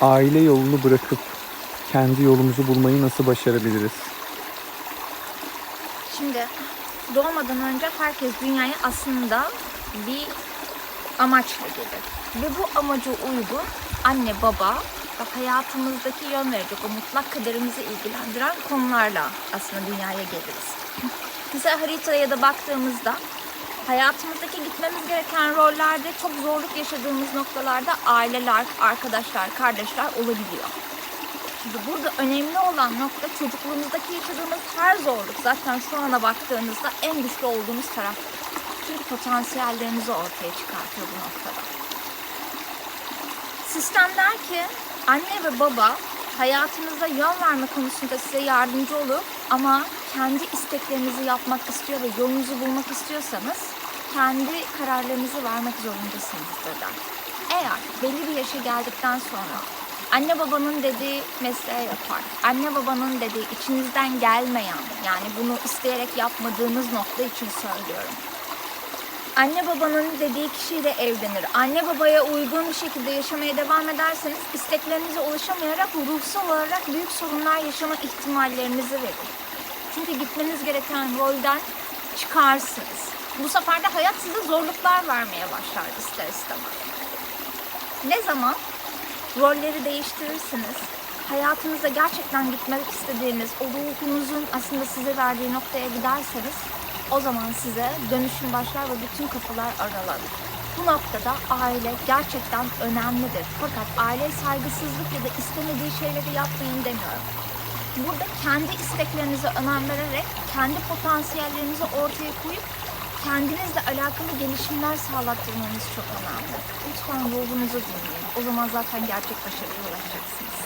aile yolunu bırakıp kendi yolumuzu bulmayı nasıl başarabiliriz? Şimdi doğmadan önce herkes dünyaya aslında bir amaçla gelir. Ve bu amaca uygun anne baba ve hayatımızdaki yön verecek o mutlak kaderimizi ilgilendiren konularla aslında dünyaya geliriz. Mesela haritaya da baktığımızda hayatımızdaki gitmemiz gereken rollerde çok zorluk yaşadığımız noktalarda aileler, arkadaşlar, kardeşler olabiliyor. Şimdi burada önemli olan nokta çocukluğumuzdaki yaşadığımız her zorluk zaten şu ana baktığınızda en güçlü olduğumuz taraf. Çünkü potansiyellerinizi ortaya çıkartıyor bu noktada. Sistem der ki anne ve baba hayatınıza yön verme konusunda size yardımcı olur ama kendi isteklerinizi yapmak istiyor ve yolunuzu bulmak istiyorsanız kendi kararlarınızı vermek zorundasınızdır der. Eğer belli bir yaşa geldikten sonra anne babanın dediği mesleğe yapar. Anne babanın dediği içinizden gelmeyen yani bunu isteyerek yapmadığınız nokta için söylüyorum. Anne babanın dediği kişiyle evlenir. Anne babaya uygun bir şekilde yaşamaya devam ederseniz isteklerinize ulaşamayarak ruhsal olarak büyük sorunlar yaşama ihtimallerinizi verir. Çünkü gitmeniz gereken rolden çıkarsınız. Bu sefer de hayat size zorluklar vermeye başlar ister istemez. Ne zaman rolleri değiştirirsiniz, hayatınızda gerçekten gitmek istediğiniz, o ruhunuzun aslında size verdiği noktaya giderseniz o zaman size dönüşüm başlar ve bütün kapılar aralanır. Bu noktada aile gerçekten önemlidir. Fakat aile saygısızlık ya da istemediği şeyleri yapmayın demiyorum. Burada kendi isteklerinize önem vererek kendi potansiyellerinizi ortaya koyup kendinizle alakalı gelişimler sağlattırmanız çok önemli. Lütfen ruhunuzu dinleyin. O zaman zaten gerçek başarıya ulaşacaksınız.